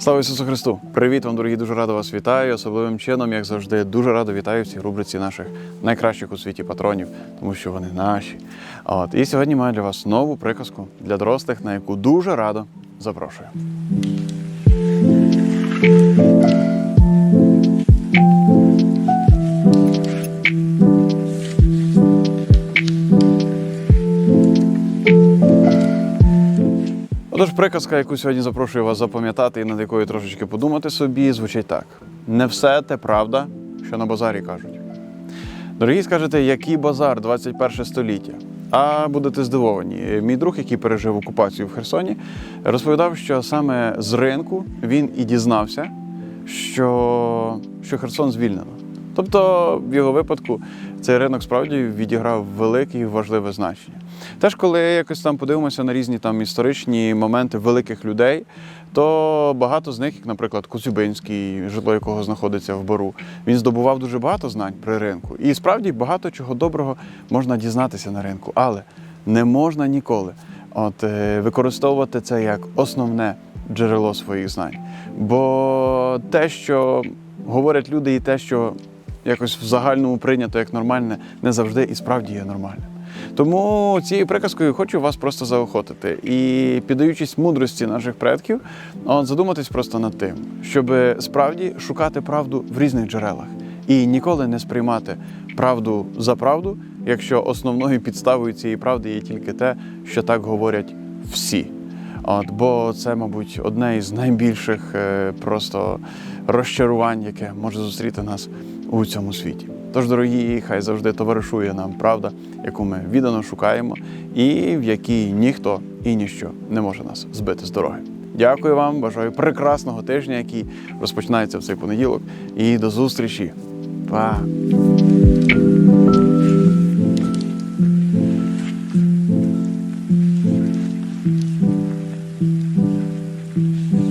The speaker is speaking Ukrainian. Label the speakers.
Speaker 1: Слава Ісусу Христу! Привіт вам, дорогі! Дуже радо вас вітаю. Особливим чином, як завжди, дуже радо вітаю в цій рубриці наших найкращих у світі патронів, тому що вони наші. От і сьогодні маю для вас нову приказку для дорослих, на яку дуже радо запрошую. Отож, приказка, яку сьогодні запрошую вас запам'ятати і над якою трошечки подумати собі, звучить так: не все те правда, що на базарі кажуть. Дорогі, скажете, який базар 21 століття? А будете здивовані. Мій друг, який пережив окупацію в Херсоні, розповідав, що саме з ринку він і дізнався, що, що Херсон звільнено. Тобто, в його випадку, цей ринок справді відіграв велике і важливе значення. Теж, коли якось там подивимося на різні там історичні моменти великих людей, то багато з них, як, наприклад, Коцюбинський, житло якого знаходиться в Бору, він здобував дуже багато знань при ринку. І справді багато чого доброго можна дізнатися на ринку, але не можна ніколи от, е, використовувати це як основне джерело своїх знань. Бо те, що говорять люди, і те, що якось в загальному прийнято як нормальне, не завжди і справді є нормальним. Тому цією приказкою хочу вас просто заохотити і, піддаючись мудрості наших предків, от, задуматись просто над тим, щоб справді шукати правду в різних джерелах і ніколи не сприймати правду за правду, якщо основною підставою цієї правди є тільки те, що так говорять всі. От, бо це, мабуть, одне із найбільших е, просто розчарувань, яке може зустріти нас у цьому світі. Тож, дорогі, хай завжди товаришує нам правда, яку ми віддано шукаємо, і в якій ніхто і ніщо не може нас збити з дороги. Дякую вам, бажаю прекрасного тижня, який розпочинається в цей понеділок. І до зустрічі. Па! Thank you.